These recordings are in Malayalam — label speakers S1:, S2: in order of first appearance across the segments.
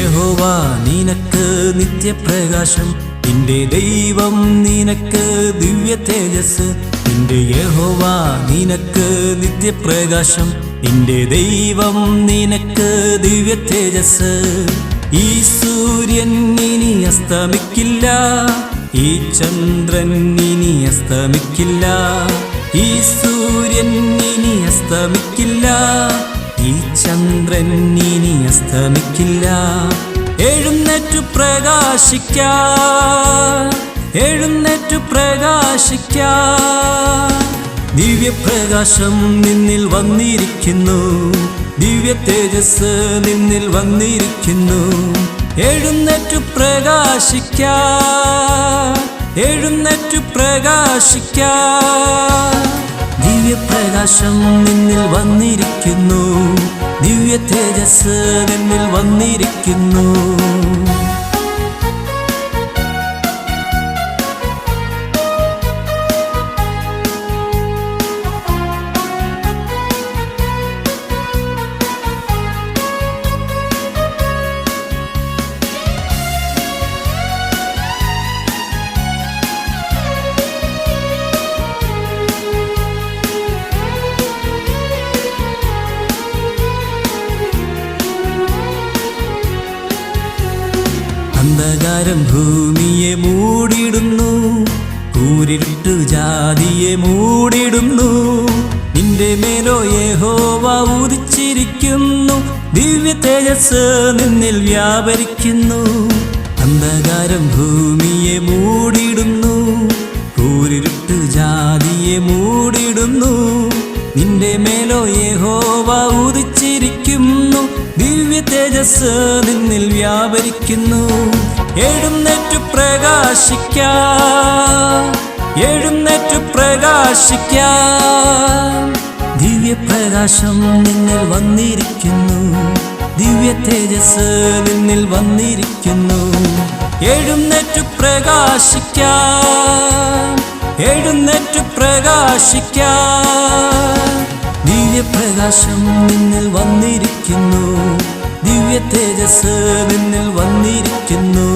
S1: യഹോവ നിനക്ക് നിത്യപ്രകാശം. നിന്റെ ദൈവം നിനക്ക് ദിവ്യ തേജസ്. നിന്റെ യഹോവ നിനക്ക് നിത്യപ്രകാശം. നിന്റെ ദൈവം നിനക്ക് ദിവ്യ തേജസ്. ഈ സൂര്യൻ ഇനി അസ്തമിക്കില്ല. ഈ ചന്ദ്രൻ ഇനി അസ്തമിക്കില്ല. ഈ സൂര്യൻ ഇനി അസ്തമിക്കില്ല. ഈ ചന്ദ്രൻ ഇനി അസ്തമിക്കില്ല. എഴുന്നേറ്റു പ്രകാശിക്ക. എഴുന്നേറ്റു പ്രകാശിക്ക. ദിവ്യപ്രകാശം നിന്നിൽ വന്നിരിക്കുന്നു. ദിവ്യ തേജസ് നിന്നിൽ വന്നിരിക്കുന്നു. എഴുന്നേറ്റു പ്രകാശിക്ക. എഴുന്നേറ്റു പ്രകാശിക്ക. ദിവ്യപ്രകാശം നിന്നിൽ വന്നിരിക്കുന്നു. ദിവ്യ തേജസ് നിന്നിൽ വന്നിരിക്കുന്നു. അന്ധകാരം ഭൂമിയെ മൂടിടുന്നു കൂരിട്ടു ജാതിയെ മൂടിടുന്നു നിന്റെ മേലോ യഹോവ ഉദിച്ചിരിക്കുന്നു. ദിവ്യ തേജസ് നിന്നിൽ വ്യാപരിക്കുന്നു. അന്ധകാരം ഭൂമിയെ മൂടിയിടുന്നു. തേജസ് നിന്നിൽ വ്യാപരിക്കുന്നു. എഴുന്നേറ്റു പ്രകാശിക്ക. എഴുന്നേറ്റു പ്രകാശിക്ക. ദിവ്യപ്രകാശം നിന്നിൽ വന്നിരിക്കുന്നു. ദിവ്യ തേജസ് നിന്നിൽ വന്നിരിക്കുന്നു. എഴുന്നേറ്റു പ്രകാശിക്ക. എഴുന്നേറ്റു പ്രകാശിക്ക. ദിവ്യപ്രകാശം നിന്നിൽ വന്നിരിക്കുന്നു. ദിവ്യ തേജസ് നിന്നിൽ വന്നിരിക്കുന്നു.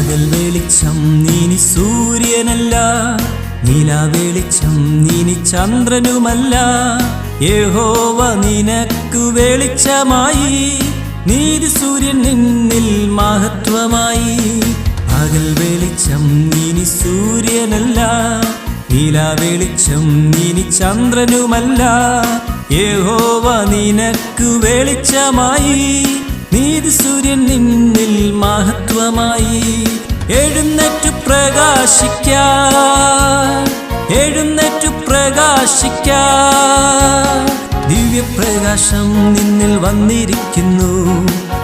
S1: പകൽ വെളിച്ചം നീനി സൂര്യനല്ല നീല വെളിച്ചം നീനി ചന്ദ്രനുമല്ല. യഹോവ നിനക്കു വെളിച്ചമായി നീതി സൂര്യൻ നിന്നിൽ മഹത്വമായി. പകൽ വെളിച്ചം നീനി സൂര്യനല്ല നീല വെളിച്ചം നീനി ചന്ദ്രനുമല്ല. യഹോവ നിനക്കു വെളിച്ചമായി നീതി സൂര്യൻ നിന്നിൽ മഹത്വമായി എഴുന്നേറ്റു പ്രകാശിക്ക എഴുന്നേറ്റു പ്രകാശിക്ക ദിവ്യപ്രകാശം നിന്നിൽ വന്നിരിക്കുന്നു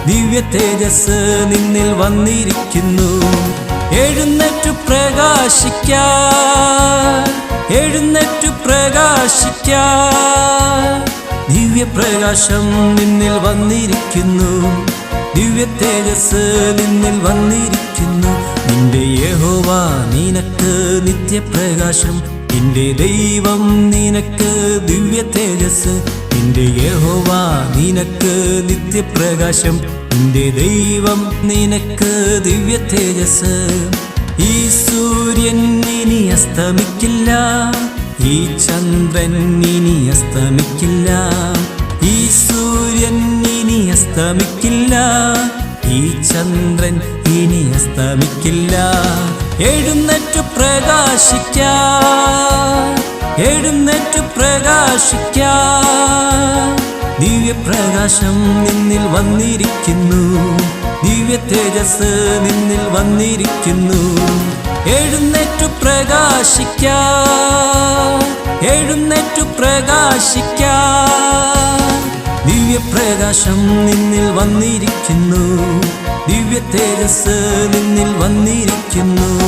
S1: ദിവ്യ തേജസ് നിന്നിൽ വന്നിരിക്കുന്നു. എഴുന്നേറ്റു പ്രകാശിക്ക എഴുന്നേറ്റു പ്രകാശിക്ക ദിവ്യപ്രകാശം നിന്നിൽ വന്നിരിക്കുന്നു. ദിവ്യ തേജസ് നിന്നിൽ വന്നിരിക്കുന്നു. നിന്റെ യഹോവ നിനക്ക് നിത്യപ്രകാശം. നിന്റെ ദൈവം നിനക്ക് ദിവ്യ തേജസ് നിന്റെ യഹോവ നിനക്ക് നിത്യപ്രകാശം. നിന്റെ ദൈവം നിനക്ക് ദിവ്യ തേജസ് ഈ സൂര്യൻ ഇനി അസ്തമിക്കില്ല. ഈ ചന്ദ്രൻ ഇനി അസ്തമിക്കില്ല. ഈ സൂര്യൻ ഇനി അസ്തമിക്കില്ല. ഈ ചന്ദ്രൻ ഇനി അസ്തമിക്കില്ല. എഴുന്നേറ്റു പ്രകാശിക്ക. എഴുന്നേറ്റു പ്രകാശിക്ക. ദിവ്യപ്രകാശം നിന്നിൽ വന്നിരിക്കുന്നു. ദിവ്യ തേജസ് നിന്നിൽ വന്നിരിക്കുന്നു. എഴുന്നേറ്റു പ്രകാശിക്ക. എഴുന്നേറ്റു പ്രകാശിക്ക. ദിവ്യപ്രകാശം നിന്നിൽ വന്നിരിക്കുന്നു. ദിവ്യ തേജസ് നിന്നിൽ വന്നിരിക്കുന്നു.